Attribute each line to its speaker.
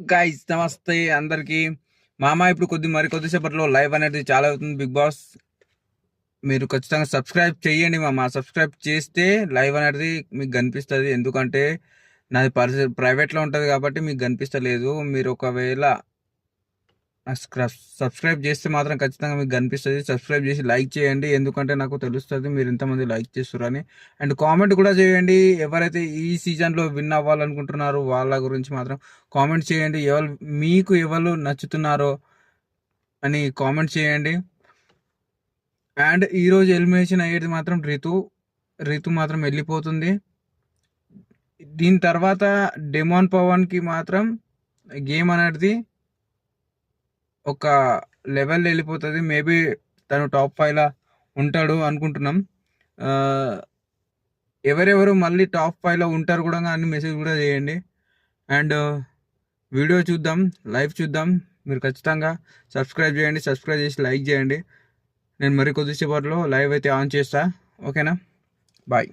Speaker 1: Guys నమస్తే అందరికి. మామ ఇప్పుడు కొద్ది మరి కొద్దిసేపట్లో లైవ్ అనేది చాలా అవుతుంది బిగ్ బాస్. మీరు ఖచ్చితంగా సబ్స్క్రైబ్ చేయండి మామ. సబ్స్క్రైబ్ చేస్తే లైవ్ అనేది మీకు కనిపిస్తుంది. ఎందుకంటే నాది పర్స ప్రైవేట్లో ఉంటుంది కాబట్టి మీకు కనిపిస్తలేదు. మీరు ఒకవేళ సబ్స్క్రైబ్ చేస్తే మాత్రం ఖచ్చితంగా మీకు కనిపిస్తుంది. సబ్స్క్రైబ్ చేసి లైక్ చేయండి. ఎందుకంటే నాకు తెలుస్తుంది మీరు ఎంతమంది లైక్ చేస్తున్నారని అండ్ కామెంట్ కూడా చేయండి. ఎవరైతే ఈ సీజన్లో విన్ అవ్వాలనుకుంటున్నారో వాళ్ళ గురించి మాత్రం కామెంట్ చేయండి. ఎవరు మీకు ఎవరు నచ్చుతున్నారో అని కామెంట్ చేయండి. అండ్ ఈరోజు ఎలిమినేషన్ అయ్యేది మాత్రం రితు. రితు మాత్రం వెళ్ళిపోతుంది. దీని తర్వాత డెమాన్ పవన్కి మాత్రం గేమ్ అనేది ఒక లెవెల్ వెళ్ళిపోతుంది. మేబీ తను టాప్ ఫైవ్లా ఉంటాడు అనుకుంటున్నాం. ఎవరెవరు మళ్ళీ టాప్ ఫైవ్లో ఉంటారు కూడా అని మెసేజ్ కూడా చేయండి. అండ్ వీడియో uh, చూద్దాం లైవ్ చూద్దాం. మీరు ఖచ్చితంగా సబ్స్క్రైబ్ చేయండి సబ్స్క్రైబ్ చేసి లైక్ చేయండి. నేను మరి కొద్దిసేపట్లో లైవ్ అయితే ఆన్ చేస్తా. ఓకేనా బాయ్